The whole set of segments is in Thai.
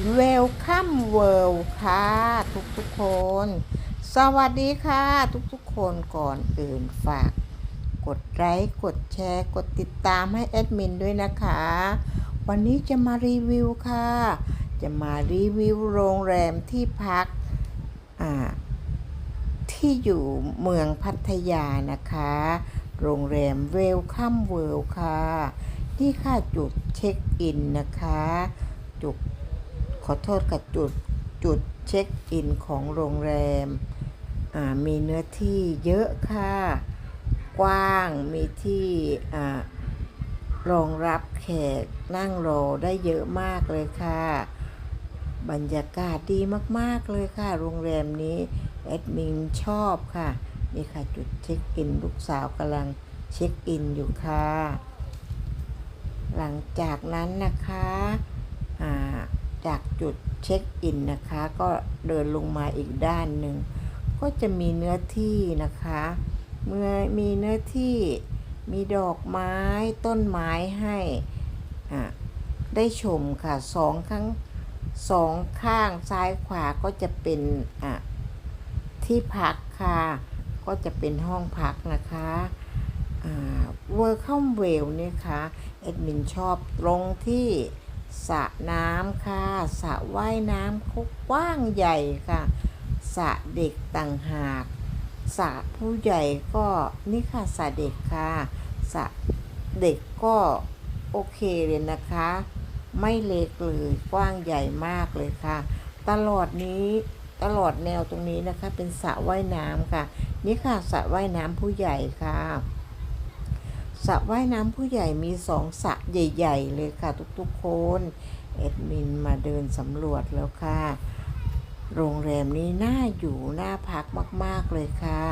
Welcome World ค่ะทุกทุกๆคน สวัสดีค่ะทุกทุกๆคนก่อนอื่นฝาก กดไลค์กดแชร์กดติดตามให้แอดมินด้วยนะคะ วันนี้จะมารีวิวค่ะ จะมารีวิวโรงแรมที่พักที่อยู่เมืองพัทยานะคะ โรงแรม Welcome World ค่ะนี่ค่ะจุดเช็คอินนะคะ จุด ขอโทษกับจุดจุดเช็คอินของโรงแรม มีเนื้อที่เยอะค่ะ กว้าง มีที่รองรับแขกนั่งรอได้เยอะมากเลยค่ะ บรรยากาศดีมากๆเลยค่ะ โรงแรมนี้แอดมินชอบค่ะ นี่ค่ะจุดเช็คอินลูกสาวกำลังเช็คอินอยู่ค่ะ หลังจากนั้นนะคะ จากจุดเช็คอินนะคะ ก็เดินลงมาอีกด้านหนึ่ง ก็จะมีเนื้อที่นะคะ เมื่อมีเนื้อที่มีดอกไม้ต้นไม้ให้ได้ชมค่ะสองข้างสองข้างซ้ายขวาก็จะเป็นที่พักค่ะ ก็จะเป็นห้องพักนะคะเวอร์คัมเวลเนี่ยค่ะแอดมินชอบตรงที่ สระน้ำค่ะสระว่ายน้ำเขากว้างใหญ่ค่ะสระเด็กต่างหากสระผู้ใหญ่ก็นี่ค่ะสระเด็กค่ะสระเด็กก็โอเคเลยนะคะ ไม่เล็กเลยกว้างใหญ่มากเลยค่ะ ตลอดนี้ตลอดแนวตรงนี้นะคะเป็นสระว่ายน้ำค่ะ นี่ค่ะสระว่ายน้ำผู้ใหญ่ค่ะ สระว่ายน้ำผู้ใหญ่มีสองสระใหญ่ ๆ เลยค่ะ ทุกๆคนแอดมินมาเดินสำรวจแล้วค่ะ โรงแรมนี้น่าอยู่น่าพักมากๆเลยค่ะ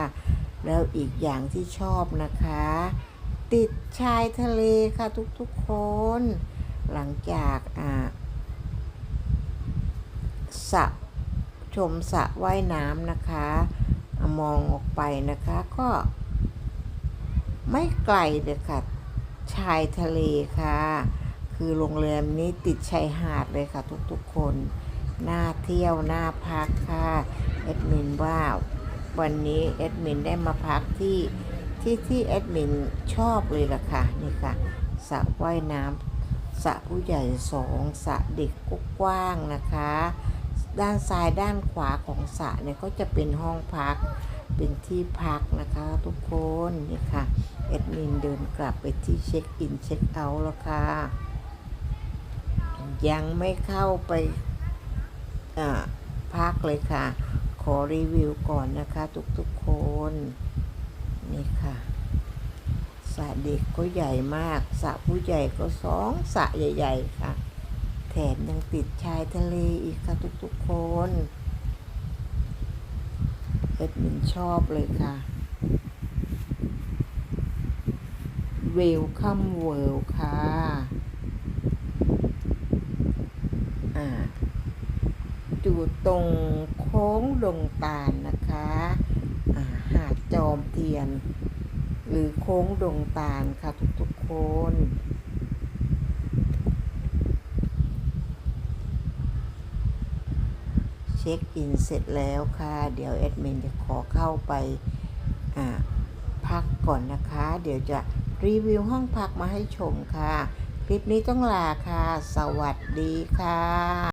แล้วอีกอย่างที่ชอบนะคะ ติดชายทะเลค่ะทุกๆคน หลังจากอ่าสระชมสระว่ายน้ำนะคะ มองออกไปนะคะก็ ไม่ไกลเลยค่ะ ชายทะเลค่ะ คือโรงแรมนี้ติดชายหาดเลยค่ะทุกๆคนน่าเที่ยวน่าพักค่ะแอดมินว่าวันนี้แอดมินได้มาพักที่ที่ที่แอดมินชอบเลยล่ะค่ะนี่ค่ะสระว่ายน้ำสระผู้ใหญ่สองสระเด็กกกว้างนะคะ ด้านซ้ายด้านขวาของสระเนี่ยก็จะเป็นห้องพักเป็นที่พักนะคะทุกคนนี่ค่ะ แอดมินเดินกลับไปที่เช็คอินเช็คเอาท์แล้วค่ะยังไม่เข้าไปพักเลยค่ะ ขอรีวิวก่อนนะคะทุกๆคน นี่ค่ะสระเด็กก็ใหญ่มากสระผู้ใหญ่ก็สองสระใหญ่ ๆ ค่ะ แถมยังติดชายทะเลอีกค่ะทุกๆคนเอ็ดมินชอบเลยค่ะ เวลคัมเวิลด์ค่ะอ่าอยู่ตรงโค้งดงตาลนะคะอ่าหาดจอมเทียน หรือโค้งดงตาลค่ะทุกๆคนเช็คอินเสร็จแล้วค่ะ เดี๋ยวแอดมินจะขอเข้าไปอ่าพักก่อนนะคะ เดี๋ยวจะ รีวิวห้องพักมาให้ชมค่ะ คลิปนี้ต้องลาค่ะ สวัสดีค่ะ